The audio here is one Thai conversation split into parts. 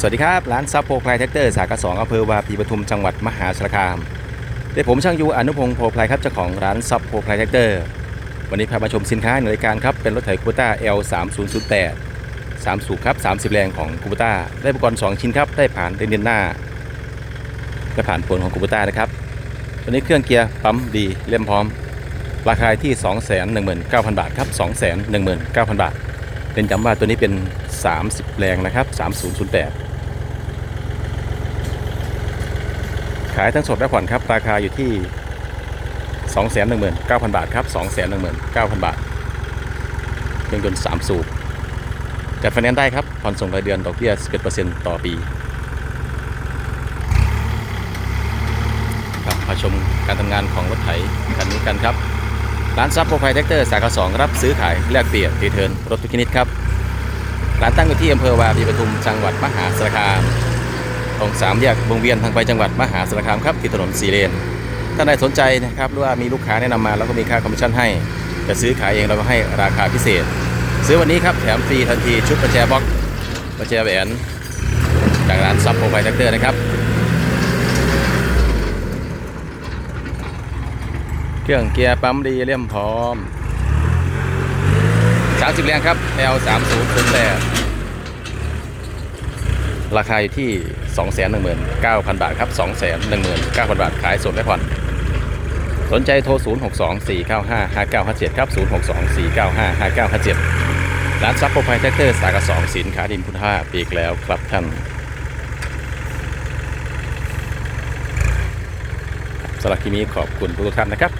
สวัสดีครับ ร้านซับโพไพรแท็กเตอร์สาขา2อำเภอวาปีปทุมจังหวัดมหาสารคามได้ผมช่างยูอนุพงศ์โพไพรครับเจ้าของร้านซับโพไพรแท็กเตอร์วันนี้พามาชมสินค้าในรายการครับ เป็นรถไถคูปต้า L 3 0 0 8 3สูบครับ 30 แรงของคูปต้าได้อุปกรณ์2ชิ้นครับ ได้ผ่านเดินหน้าและผ่านผลของคูปต้านะครับตัวนี้เครื่องเกียร์ปั๊มดีเล่มพร้อม ราคาที่ 219,000 บาทครับ 219,000 บาท เป็นย้ำว่าตัวนี้เป็น 30แรงนะครับ 3008 ขายทั้งสดและผ่อนครับ ราคาอยู่ที่ 219,000 บาทครับ 219,000 บาทเครื่องยนต์3สูบจัดไฟแนนซ์ได้ครับ ผ่อนส่งรายเดือนดอกเบี้ย11%ต่อปี ครับมาชมการทำงานของรถไถคันนี้กันครับร้านซับโปรไฟแท็กเตอร์สาขา2รับซื้อขายแลกเปลี่ยนรีเทิร์นรถทุกชนิดครับ ร้านตั้งอยู่ที่อำเภอวาปีปทุมจังหวัดมหาสารคามตรงสามแยกวงเวียนทางไปจังหวัดมหาสารคามครับที่ถนนสีเลนถ้าใครสนใจนะครับหรือว่ามีลูกค้าแนะนำมาแล้วก็มีค่าคอมมิชชั่นให้จะซื้อขายเองเราก็ให้ราคาพิเศษ ซื้อวันนี้ครับแถมฟรีทันทีชุดประแจบล็อกประแจแหวนจากร้านซับโปรไฟแท็กเตอร์นะครับ เครื่องเกียร์ปั๊มดีเลี่ยมพร้อม 30แรงครับ L 3 0 0 8ราคาอยู่ที่ 219,000 บาทครับ 219,000 บาท ขายสดและผ่อน สนใจโทร 062 495 5957 ครับ 062 495 5957 ร้านซับโปรไพรแท็กเตอร์สาขา2สินค้าดินคุณภาพปีกแล้วครับท่านสำหรับที่นี้ขอบคุณทุกท่านนะครับ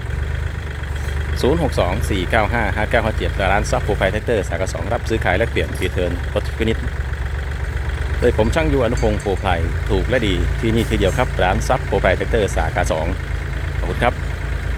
062 495 5957ร้านซับโปรไฟแท็กเตอร์สาขา2รับซื้อขายและเปลี่ยนฟีเทิร์นรถทุกชนิดโดยผมช่างยูอนุพงศ์โปรไฟล์ถูกและดีที่นี่ทีเดียวครับ ร้านซับโปรไฟแท็กเตอร์สาขา2ขอบคุณครับ